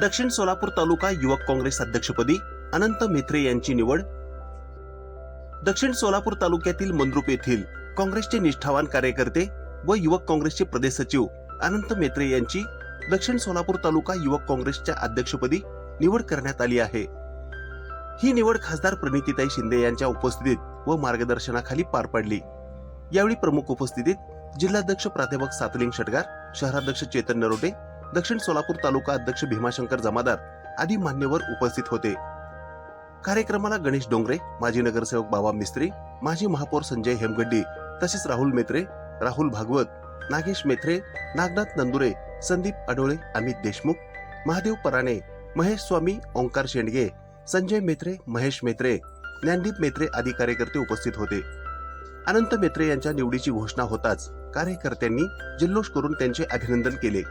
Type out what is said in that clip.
दक्षिण सोलापूर तालुका युवक काँग्रेस अध्यक्षपदी अनंत मेत्रे यांची निवड. दक्षिण सोलापूर तालुक्यातील मंद्रुप येथील काँग्रेसचे निष्ठावान कार्यकर्ते व युवक काँग्रेसचे प्रदेश सचिव अनंत मेत्रे यांची दक्षिण सोलापूर तालुका युवक काँग्रेसच्या अध्यक्षपदी निवड करण्यात आली आहे. ही निवड खासदार प्रणितीताई शिंदे यांच्या उपस्थितीत व मार्गदर्शनाखाली पार पडली. यावेळी प्रमुख उपस्थितीत जिल्हाध्यक्ष प्राध्यापक सातलिंग षटगार शहराध्यक्ष चेतन नरोटे दक्षिण सोलापूर तालुका अध्यक्ष भीमाशंकर जमादार आदी मान्यवर उपस्थित होते. कार्यक्रमाला गणेश डोंगरे माजी नगरसेवक बाबा मिस्त्री माजी महापौर संजय हेमगड्डी तसेच राहुल मेत्रे राहुल भागवत नागेश मेत्रे नागनाथ नंदुरे संदीप अडोळे अमित देशमुख महादेव पराणे महेश स्वामी ओंकार शेंडगे संजय मेत्रे महेश मेत्रे ज्ञानदीप मेत्रे आदी कार्यकर्ते उपस्थित होते. अनंत मेत्रे यांच्या निवडीची घोषणा होताच कार्यकर्त्यांनी जल्लोष करून त्यांचे अभिनंदन केले.